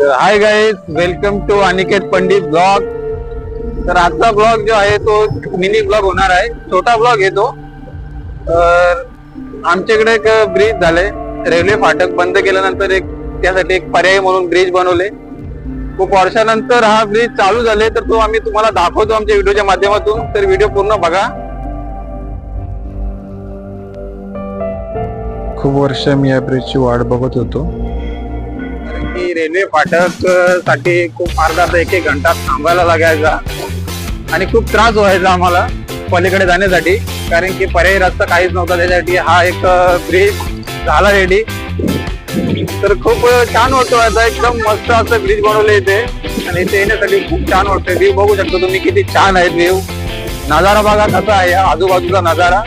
तर hi guys welcome to Aniket Pandit blog तर आजचा ब्लॉग जो आहे तो मिनी ब्लॉग होणार आहे. छोटा ब्लॉग येतो तर आमच्याकडे एक ब्रिज झाले रेल्वे फाटक बंद केल्यानंतर एक त्यासाठी एक पर्याय म्हणून ब्रिज बनवले. खूप वर्षानंतर हा ब्रिज चालू झाले तर तो आम्ही तुम्हाला दाखवतो आमच्या व्हिडिओच्या माध्यमातून. तर व्हिडिओ पूर्ण बघा. खूप वर्ष मी या ब्रिजची वाट बघत होतो. कारण की रेल्वे फाटकसाठी खूप अर्धा अर्धा एक एक घंटा थांबायला लागायचा. आणि खूप त्रास व्हायचा आम्हाला पलीकडे जाण्यासाठी. कारण की पर्यायी रस्ता काहीच नव्हता त्यासाठी हा एक ब्रिज झाला रेडी तर खूप छान वाटतो आता. एकदम मस्त असं ब्रिज बनवलं इथे. आणि इथे येण्यासाठी खूप छान वाटतं व्ह्यू बघू शकतो तुम्ही किती छान आहेत व्ह्यू नजारा बघा कसा आहे. आजूबाजूचा नजारा.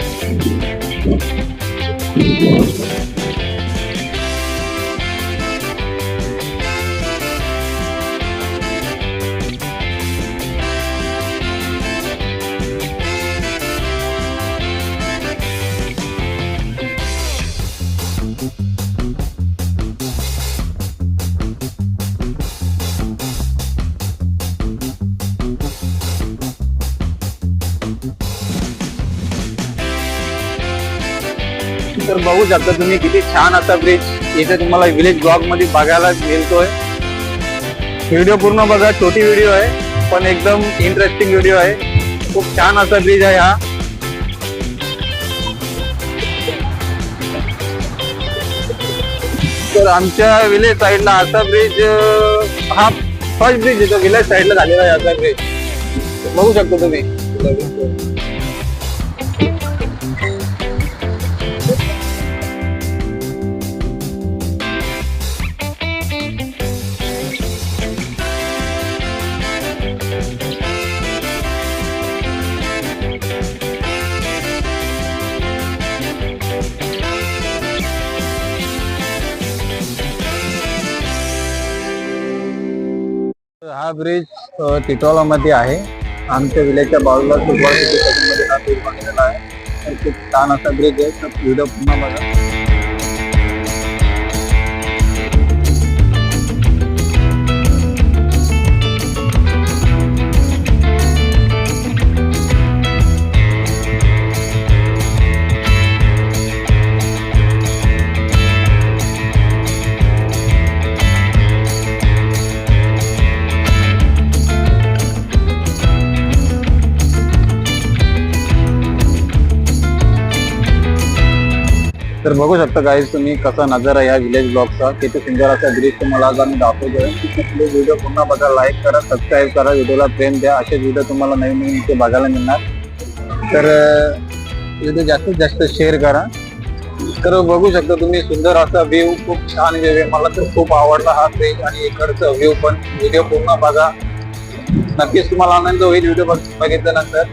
तर बघू शकता तुम्ही किती छान असा ब्रिज इथे तुम्हाला विलेज ब्लॉगमध्ये बघायला मिळतोय. व्हिडिओ पूर्ण बघा छोटी व्हिडिओ आहे पण एकदम इंटरेस्टिंग व्हिडिओ आहे. खूप छान असा ब्रिज आहे हा. तर आमच्या विलेज साईडला असा ब्रिज हा फर्स्ट ब्रिज येतो विलेज साईडला झालेला आहे असा ब्रिज बघू शकतो तुम्ही. हा ब्रिज टिटोलामध्ये आहे. आमच्या विलेजच्या बाजूला मध्ये हा ब्रिज बनलेला आहे. तर खूप छान असा ब्रिज आहे. तर व्हिडिओ पुन्हा बघा. तर बघू शकता गाईज तुम्ही कसा नजारा या विलेज ब्लॉगचा किती सुंदर असा ब्रिज तुम्हाला आज आम्ही दाखवतोय. व्हिडिओ पुन्हा बघा लाईक करा सबस्क्राईब करा व्हिडिओला प्रेम द्या. असे व्हिडिओ तुम्हाला नवीन नवीन इथे बघायला मिळणार. तर व्हिडिओ जास्तीत जास्त शेअर करा. तर बघू शकता तुम्ही सुंदर असा व्ह्यू खूप छान व्ह्यू आहे. मला तर खूप आवडला हा ब्रिज आणि इकडचा व्ह्यू पण. व्हिडिओ पूर्ण बघा. नक्कीच तुम्हाला आनंद होईल व्हिडिओ बघितल्यानंतर.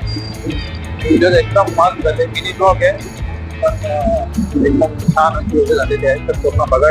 व्हिडिओ एकदम मस्त झाले. मिनी ब्लॉग आहे. पण अं, एकदम छान व्हिडिओ झालेले आहे. तर पूर्ण बघा